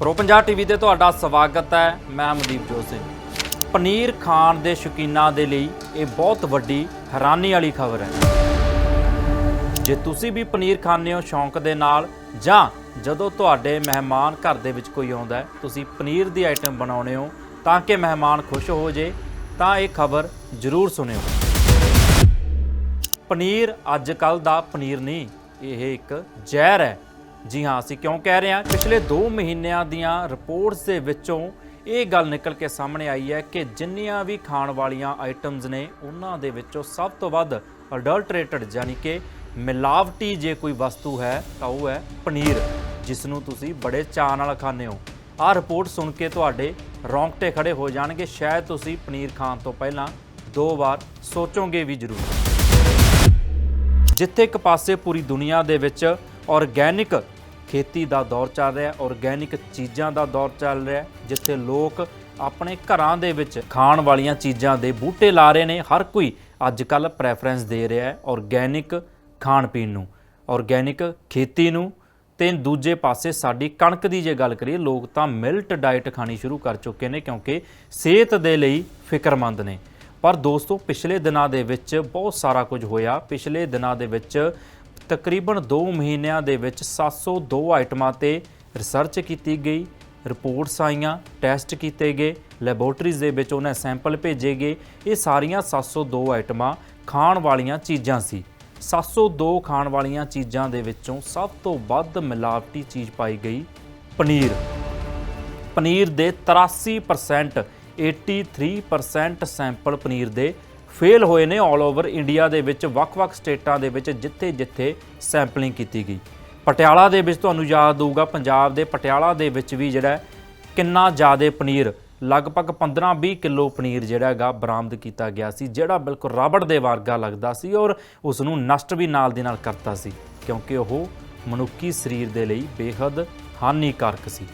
Pro Punjab TV ਤੇ ਤੁਹਾਡਾ ਸਵਾਗਤ ਹੈ, ਮੈਂ ਅਮਨਦੀਪ ਜੋਤ ਸਿੰਘ। ਪਨੀਰ ਖਾਣ ਦੇ ਸ਼ੌਕੀਨਾਂ ਦੇ ਲਈ ਇਹ ਬਹੁਤ ਵੱਡੀ ਹੈਰਾਨੀ ਵਾਲੀ ਖਬਰ ਹੈ। ਜੇ ਤੁਸੀਂ ਵੀ ਪਨੀਰ ਖਾਂਦੇ ਹੋ ਸ਼ੌਂਕ ਦੇ ਨਾਲ, ਜਾਂ ਜਦੋਂ ਤੁਹਾਡੇ ਮਹਿਮਾਨ ਘਰ ਦੇ ਵਿੱਚ ਕੋਈ ਆਉਂਦਾ ਹੈ, ਤੁਸੀਂ ਪਨੀਰ ਦੀ ਆਈਟਮ ਬਣਾਉਣੇ ਹੋ, ਤਾਂ ਕਿ ਮਹਿਮਾਨ ਖੁਸ਼ ਹੋ ਜੇ, ਤਾਂ ਇਹ ਖਬਰ ਜ਼ਰੂਰ ਸੁਣਿਓ। ਪਨੀਰ ਅੱਜ ਕੱਲ ਦਾ ਪਨੀਰ ਨਹੀਂ, ਇਹ ਇੱਕ ਜ਼ਹਿਰ ਹੈ। ਜੀ ਹਾਂ, ਅਸੀਂ ਕਿਉਂ ਕਹਿ ਰਹੇ ਹਾਂ? ਪਿਛਲੇ 2 ਮਹੀਨਿਆਂ ਦੀਆਂ ਰਿਪੋਰਟਸ ਦੇ ਵਿੱਚੋਂ ਇਹ ਗੱਲ ਨਿਕਲ ਕੇ ਸਾਹਮਣੇ ਆਈ ਹੈ ਕਿ ਜਿੰਨੀਆਂ ਵੀ ਖਾਣ ਵਾਲੀਆਂ ਆਈਟਮਸ ਨੇ, ਉਹਨਾਂ ਦੇ ਵਿੱਚੋਂ ਸਭ ਤੋਂ ਵੱਧ ਅਡਲਟਰੇਟਡ ਯਾਨੀ ਕਿ ਮਿਲਾਵਟੀ ਜੇ ਕੋਈ ਵਸਤੂ ਹੈ, ਤਾਂ ਉਹ ਹੈ ਪਨੀਰ ਜਿਸ ਨੂੰ ਤੁਸੀਂ ਬੜੇ ਚਾਅ ਨਾਲ ਖਾਂਦੇ ਹੋ। ਆਹ ਰਿਪੋਰਟ ਸੁਣ ਕੇ ਤੁਹਾਡੇ ਰੌਂਗਟੇ ਖੜੇ ਹੋ ਜਾਣਗੇ। ਸ਼ਾਇਦ ਤੁਸੀਂ ਪਨੀਰ ਖਾਣ ਤੋਂ ਪਹਿਲਾਂ ਦੋ ਵਾਰ ਸੋਚੋਗੇ ਵੀ ਜ਼ਰੂਰ। ਜਿੱਥੇ ਇੱਕ ਪਾਸੇ ਪੂਰੀ ਦੁਨੀਆ ਦੇ ਵਿੱਚ ਆਰਗੈਨਿਕ ਖੇਤੀ ਦਾ ਦੌਰ ਚੱਲ ਰਿਹਾ ਹੈ ਆਰਗੈਨਿਕ ਚੀਜ਼ਾਂ ਦਾ ਦੌਰ ਚੱਲ ਰਿਹਾ ਹੈ ਜਿੱਥੇ ਲੋਕ ਆਪਣੇ ਘਰਾਂ ਦੇ ਵਿੱਚ ਖਾਣ ਵਾਲੀਆਂ ਚੀਜ਼ਾਂ ਦੇ ਬੂਟੇ ਲਾ ਰਹੇ ਨੇ। ਹਰ ਕੋਈ ਅੱਜ ਕੱਲ ਪ੍ਰੈਫਰੈਂਸ ਦੇ ਰਿਹਾ ਹੈ ਆਰਗੈਨਿਕ ਖਾਣ ਪੀਣ ਨੂੰ ਆਰਗੈਨਿਕ ਖੇਤੀ ਨੂੰ। ਤੇ ਦੂਜੇ ਪਾਸੇ ਸਾਡੀ ਕਣਕ ਦੀ ਜੇ ਗੱਲ ਕਰੀਏ, ਲੋਕ ਤਾਂ ਮਿਲਟ ਡਾਈਟ ਖਾਣੀ ਸ਼ੁਰੂ ਕਰ ਚੁੱਕੇ ਨੇ ਕਿਉਂਕਿ ਸਿਹਤ ਦੇ ਲਈ ਫਿਕਰਮੰਦ ਨੇ। ਪਰ ਦੋਸਤੋ, ਪਿਛਲੇ ਦਿਨਾਂ ਦੇ ਵਿੱਚ ਬਹੁਤ ਸਾਰਾ ਕੁਝ ਹੋਇਆ। ਪਿਛਲੇ ਦਿਨਾਂ ਦੇ ਵਿੱਚ ਤਕਰੀਬਨ 2 ਮਹੀਨਿਆਂ ਦੇ ਵਿੱਚ 702 ਆਈਟਮਾਂ ਤੇ ਰਿਸਰਚ ਕੀਤੀ ਗਈ, ਰਿਪੋਰਟਸ ਆਈਆਂ, ਟੈਸਟ ਕੀਤੇ ਗਏ, ਲੈਬੋਰਟਰੀਜ਼ ਦੇ ਵਿੱਚ ਉਹਨਾਂ ਸੈਂਪਲ ਭੇਜੇ ਗਏ। ਇਹ ਸਾਰੀਆਂ 702 ਆਈਟਮਾਂ ਖਾਣ ਵਾਲੀਆਂ ਚੀਜ਼ਾਂ ਸੀ। 702 ਖਾਣ ਵਾਲੀਆਂ ਚੀਜ਼ਾਂ ਦੇ ਵਿੱਚੋਂ ਸਭ ਤੋਂ ਵੱਧ ਮਿਲਾਵਟੀ ਚੀਜ਼ ਪਾਈ ਗਈ ਪਨੀਰ। ਪਨੀਰ ਦੇ 83% 83% ਸੈਂਪਲ ਪਨੀਰ ਦੇ ਫੇਲ ਹੋਏ ਨੇ 올 ਓਵਰ ਇੰਡੀਆ ਦੇ ਵਿੱਚ, ਵੱਖ-ਵੱਖ ਸਟੇਟਾਂ ਦੇ ਵਿੱਚ ਜਿੱਥੇ-ਜਿੱਥੇ ਸੈਂਪਲਿੰਗ ਕੀਤੀ ਗਈ। ਪਟਿਆਲਾ ਦੇ ਵਿੱਚ ਤੁਹਾਨੂੰ ਯਾਦ ਹੋਊਗਾ, ਪੰਜਾਬ ਦੇ ਪਟਿਆਲਾ ਦੇ ਵਿੱਚ ਵੀ ਜਿਹੜਾ ਕਿੰਨਾ ਜ਼ਿਆਦਾ ਪਨੀਰ, ਲਗਭਗ 15-20 ਕਿਲੋ ਪਨੀਰ ਜਿਹੜਾ ਹੈਗਾ ਬਰਾਮਦ ਕੀਤਾ ਗਿਆ ਸੀ, ਜਿਹੜਾ ਬਿਲਕੁਲ ਰਾਬੜ ਦੇ ਵਰਗਾ ਲੱਗਦਾ ਸੀ ਔਰ ਉਸ ਨੂੰ ਨਸ਼ਟ ਵੀ ਨਾਲ ਦੇ ਨਾਲ ਕਰਤਾ ਸੀ, ਕਿਉਂਕਿ ਉਹ ਮਨੁੱਖੀ ਸਰੀਰ ਦੇ ਲਈ ਬੇਹੱਦ ਹਾਨੀਕਾਰਕ ਸੀ।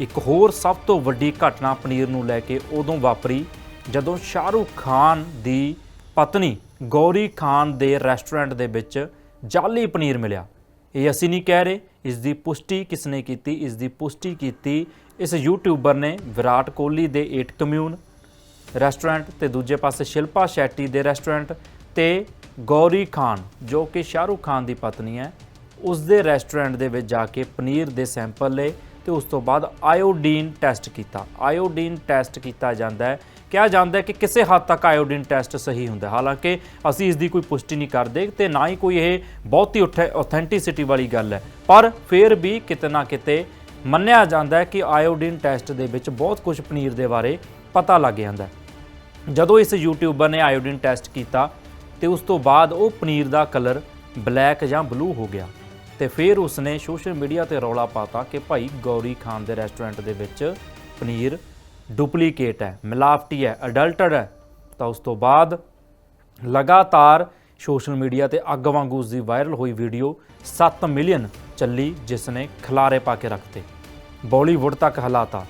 ਇੱਕ ਹੋਰ ਸਭ ਤੋਂ ਵੱਡੀ ਘਟਨਾ ਪਨੀਰ ਨੂੰ ਲੈ ਕੇ ਉਦੋਂ ਵਾਪਰੀ ਜਦੋਂ ਸ਼ਾਹਰੂਖ ਖਾਨ ਦੀ ਪਤਨੀ ਗੌਰੀ ਖਾਨ ਦੇ ਰੈਸਟੋਰੈਂਟ ਦੇ ਵਿੱਚ ਜਾਲੀ ਪਨੀਰ ਮਿਲਿਆ, ਇਹ ਅਸੀਂ ਨਹੀਂ ਕਹਿ ਰਹੇ ਇਸ ਦੀ ਪੁਸ਼ਟੀ ਕਿਸਨੇ ਕੀਤੀ ਇਸ ਦੀ ਪੁਸ਼ਟੀ ਕੀਤੀ, ਇਸ ਯੂਟਿਊਬਰ ਨੇ ਵਿਰਾਟ ਕੋਹਲੀ ਦੇ 8 ਕਮਿਊਨ, ਰੈਸਟੋਰੈਂਟ ਤੇ ਦੂਜੇ ਪਾਸੇ ਸ਼ਿਲਪਾ ਸ਼ੈਟੀ ਦੇ ਰੈਸਟੋਰੈਂਟ ਤੇ ਗੌਰੀ ਖਾਨ, ਜੋ ਕਿ ਸ਼ਾਹਰੂਖ ਖਾਨ ਦੀ ਪਤਨੀ ਹੈ, ਉਸ ਦੇ ਰੈਸਟੋਰੈਂਟ ਦੇ ਵਿੱਚ ਜਾ ਕੇ ਪਨੀਰ ਦੇ ਸੈਂਪਲ ਲਏ ਤੇ ਉਸ ਤੋਂ ਬਾਅਦ ਆਇਓਡੀਨ ਟੈਸਟ ਕੀਤਾ। ਆਇਓਡੀਨ ਟੈਸਟ ਕੀਤਾ ਜਾਂਦਾ ਹੈ ਕਿਹਾ ਜਾਂਦਾ ਹੈ ਕਿ ਕਿਸੇ ਹੱਦ ਤੱਕ ਆਇਓਡੀਨ ਟੈਸਟ ਸਹੀ ਹੁੰਦਾ ਹਾਲਾਂਕਿ ਅਸੀਂ ਇਸ ਦੀ ਕੋਈ ਪੁਸ਼ਟੀ ਨਹੀਂ ਕਰਦੇ ਤੇ ਨਾ ਹੀ ਕੋਈ ਇਹ ਬਹੁਤ ਬਹੁਤੀ ਆਥੈਂਟਿਸਿਟੀ ਵਾਲੀ ਗੱਲ ਹੈ। ਪਰ ਫਿਰ ਵੀ ਕਿਤੇ ਨਾ ਕਿਤੇ ਮੰਨਿਆ ਜਾਂਦਾ ਹੈ ਕਿ ਆਇਓਡੀਨ ਟੈਸਟ ਦੇ ਵਿੱਚ ਬਹੁਤ ਕੁਝ ਪਨੀਰ ਦੇ ਬਾਰੇ ਪਤਾ ਲੱਗ ਜਾਂਦਾ ਹੈ। ਜਦੋਂ ਇਸ ਯੂਟਿਊਬਰ ਨੇ ਆਇਓਡੀਨ ਟੈਸਟ ਕੀਤਾ ਤੇ ਉਸ ਤੋਂ ਬਾਅਦ ਉਹ ਪਨੀਰ ਦਾ ਕਲਰ ਬਲੈਕ ਜਾਂ ਬਲੂ ਹੋ ਗਿਆ ਤੇ ਫਿਰ ਉਸਨੇ ਸੋਸ਼ਲ ਮੀਡੀਆ ਤੇ ਰੌਲਾ ਪਾਤਾ ਕਿ ਭਾਈ ਗੌਰੀ ਖਾਨ ਦੇ ਰੈਸਟੋਰੈਂਟ ਦੇ ਵਿੱਚ ਪਨੀਰ ਡੁਪਲੀਕੇਟ ਹੈ, ਮਿਲਾਵਟੀ ਹੈ, ਅਡਲਟਡ ਹੈ। ਤਾਂ ਉਸ ਤੋਂ ਬਾਅਦ ਲਗਾਤਾਰ ਸੋਸ਼ਲ ਮੀਡੀਆ ਤੇ ਅੱਗ ਵਾਂਗੂ ਉਸ ਦੀ ਵਾਇਰਲ ਹੋਈ ਵੀਡੀਓ 7 ਮਿਲੀਅਨ ਚੱਲੀ ਜਿਸ ਨੇ ਖਲਾਰੇ ਪਾ ਕੇ ਰੱਖਤੇ ਬਾਲੀਵੁੱਡ ਤੱਕ ਹਲਾਤਾ।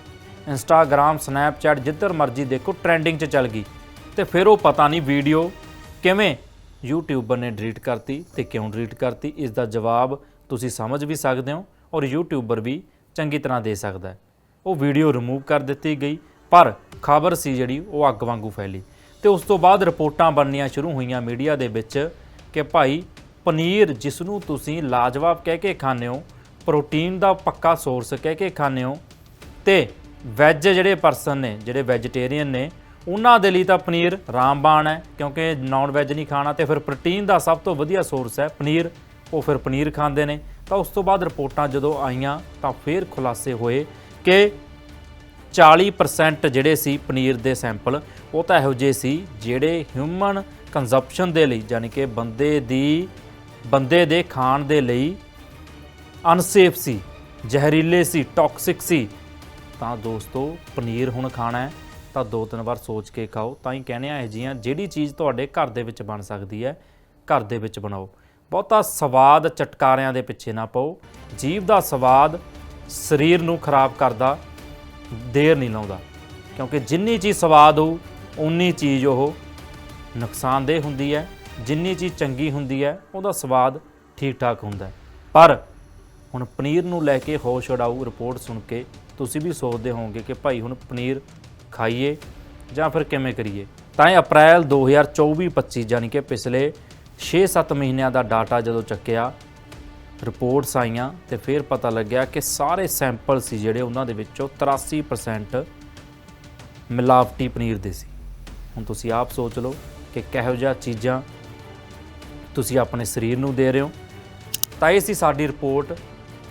ਇੰਸਟਾਗ੍ਰam ਸਨੈਪਚੈਟ, ਜਿੱਧਰ ਮਰਜ਼ੀ ਦੇਖੋ, ਟ੍ਰੈਂਡਿੰਗ 'ਚ ਚੱਲ ਗਈ। ਤੇ ਫਿਰ ਉਹ ਪਤਾ ਨਹੀਂ ਵੀਡੀਓ ਕਿਵੇਂ ਯੂਟਿਊਬਰ ਨੇ ਡਿਲੀਟ ਕਰਤੀ ਤੇ ਕਿਉਂ ਡਿਲੀਟ ਕਰਤੀ, ਇਸ ਦਾ ਜਵਾਬ ਤੁਸੀਂ ਸਮਝ ਵੀ ਸਕਦੇ ਹੋ ਔਰ ਯੂਟਿਊਬਰ ਵੀ ਚੰਗੀ ਤਰ੍ਹਾਂ ਦੇ ਸਕਦਾ ਹੈ। ਉਹ ਵੀਡੀਓ ਰਿਮੂਵ ਕਰ ਦਿੱਤੀ ਗਈ, ਪਰ ਖਬਰ ਸੀ ਜਿਹੜੀ ਉਹ ਅੱਗ ਵਾਂਗੂ ਫੈਲੀ। ਤੇ ਉਸ ਤੋਂ ਬਾਅਦ ਰਿਪੋਰਟਾਂ ਬਣਨੀਆਂ ਸ਼ੁਰੂ ਹੋਈਆਂ ਮੀਡੀਆ ਦੇ ਵਿੱਚ ਕਿ ਭਾਈ ਪਨੀਰ ਜਿਸ ਨੂੰ ਤੁਸੀਂ ਲਾਜਵਾਬ ਕਹਿ ਕੇ ਖਾਂਦੇ ਹੋ, ਪ੍ਰੋਟੀਨ ਦਾ ਪੱਕਾ ਸੋਰਸ ਕਹਿ ਕੇ ਖਾਂਦੇ ਹੋ, ਤੇ ਵੈਜ ਜਿਹੜੇ ਪਰਸਨ ਨੇ, ਜਿਹੜੇ ਵੈਜੀਟੇਰੀਅਨ ਨੇ, ਉਹਨਾਂ ਦੇ ਲਈ ਤਾਂ ਪਨੀਰ ਰਾਮਬਾਣ ਹੈ, ਕਿਉਂਕਿ ਨਾਨ ਵੈਜ ਨਹੀਂ ਖਾਣਾ, ਤੇ ਫਿਰ ਪ੍ਰੋਟੀਨ ਦਾ ਸਭ ਤੋਂ ਵਧੀਆ ਸੋਰਸ ਹੈ ਪਨੀਰ, ਉਹ ਫਿਰ ਪਨੀਰ ਖਾਂਦੇ ਨੇ। ਤਾਂ ਉਸ ਤੋਂ ਬਾਅਦ ਰਿਪੋਰਟਾਂ ਜਦੋਂ ਆਈਆਂ, ਤਾਂ ਫਿਰ ਖੁਲਾਸੇ ਹੋਏ ਕਿ 40% ਜਿਹੜੇ ਸੀ ਪਨੀਰ ਦੇ ਸੈਂਪਲ, ਉਹ ਤਾਂ ਇਹੋ ਜਿਹੇ ਸੀ ਜਿਹੜੇ ਹਿਊਮਨ ਕੰਜ਼ੰਪਸ਼ਨ ਦੇ ਲਈ ਯਾਨੀ ਕਿ ਬੰਦੇ ਦੀ, ਬੰਦੇ ਦੇ ਖਾਣ ਦੇ ਲਈ ਅਨਸੇਫ ਸੀ, ਜ਼ਹਿਰੀਲੇ ਸੀ ਟੌਕਸਿਕ ਸੀ। ਤਾਂ ਦੋਸਤੋ, ਪਨੀਰ ਹੁਣ ਖਾਣਾ ਹੈ, ਤਾਂ ਦੋ ਤਿੰਨ ਵਾਰ ਸੋਚ ਕੇ ਖਾਓ। ਤਾਂ ਹੀ ਕਹਿੰਦੇ ਆ ਇਹ ਜੀਆਂ, ਜਿਹੜੀ ਚੀਜ਼ ਤੁਹਾਡੇ ਘਰ ਦੇ ਵਿੱਚ ਬਣ ਸਕਦੀ ਹੈ, ਘਰ ਦੇ ਵਿੱਚ ਬਣਾਓ। ਬਹੁਤਾ ਸਵਾਦ ਚਟਕਾਰਿਆਂ ਦੇ ਪਿੱਛੇ ਨਾ ਪਾਓ। ਜੀਭ ਦਾ ਸਵਾਦ ਸਰੀਰ ਨੂੰ ਖਰਾਬ ਕਰਦਾ, ਦੇਰ ਨਹੀਂ ਲਾਉਂਦਾ। ਕਿਉਂਕਿ ਜਿੰਨੀ ਚੀਜ਼ ਸਵਾਦ ਹੋਊ ਉਨੀ ਚੀਜ਼ ਉਹ ਨੁਕਸਾਨਦੇਹ ਹੁੰਦੀ ਹੈ। ਜਿੰਨੀ ਚੀਜ਼ ਚੰਗੀ ਹੁੰਦੀ ਹੈ, ਉਹਦਾ ਸਵਾਦ ਠੀਕ ਠਾਕ ਹੁੰਦਾ ਹੈ। ਪਰ ਹੁਣ ਪਨੀਰ ਨੂੰ ਲੈ ਕੇ ਹੋਸ਼ ਉਡਾਊ ਰਿਪੋਰਟ ਸੁਣ ਕੇ ਤੁਸੀਂ ਵੀ ਸੋਚਦੇ ਹੋਵੋਗੇ ਕਿ ਭਾਈ ਹੁਣ ਪਨੀਰ ਖਾਈਏ ਜਾਂ ਫਿਰ ਕਿਵੇਂ ਕਰੀਏ? ਤਾਂ ਇਹ ਅਪ੍ਰੈਲ 2024-25 ਯਾਨੀ ਕਿ ਪਿਛਲੇ 6-7 ਮਹੀਨਿਆਂ ਦਾ ਡਾਟਾ ਜਦੋਂ ਚੱਕਿਆ ਰਿਪੋਰਟਸ ਆਈਆਂ ਤੇ ਫਿਰ ਪਤਾ ਲੱਗਿਆ ਕਿ ਸਾਰੇ ਸੈਂਪਲ ਸੀ ਜਿਹੜੇ ਉਹਨਾਂ ਦੇ ਵਿੱਚੋਂ 83% ਮਿਲਾਵਟੀ ਪਨੀਰ ਦੇ ਸੀ। ਹੁਣ ਤੁਸੀਂ ਆਪ ਸੋਚ ਲਓ ਕਿ ਕਿਹੋ ਜਿਹਾ ਚੀਜ਼ਾਂ ਤੁਸੀਂ ਆਪਣੇ ਸਰੀਰ ਨੂੰ ਦੇ ਰਹੇ ਹੋ। ਤਾਂ ਇਹ ਸੀ ਸਾਡੀ ਰਿਪੋਰਟ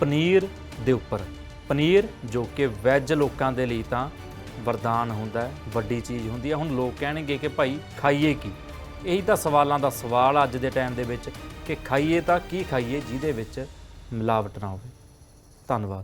ਪਨੀਰ ਦੇ ਉੱਪਰ। ਪਨੀਰ ਜੋ ਕਿ ਵੈਜ ਲੋਕਾਂ ਦੇ ਲਈ ਤਾਂ ਵਰਦਾਨ ਹੁੰਦਾ ਹੈ, ਵੱਡੀ ਚੀਜ਼ ਹੁੰਦੀ ਹੈ। ਹੁਣ ਲੋਕ ਕਹਿਣਗੇ ਕਿ ਭਾਈ ਖਾਈਏ ਕੀ? ਇਹੀ ਤਾਂ ਸਵਾਲਾਂ ਦਾ ਸਵਾਲ ਅੱਜ ਦੇ ਟਾਈਮ ਦੇ ਵਿੱਚ ਕਿ ਖਾਈਏ ਤਾਂ ਕੀ ਖਾਈਏ ਜਿਹਦੇ ਵਿੱਚ ਮਿਲਾਵਟ ਨਾ ਹੋਵੇ। ਧੰਨਵਾਦ।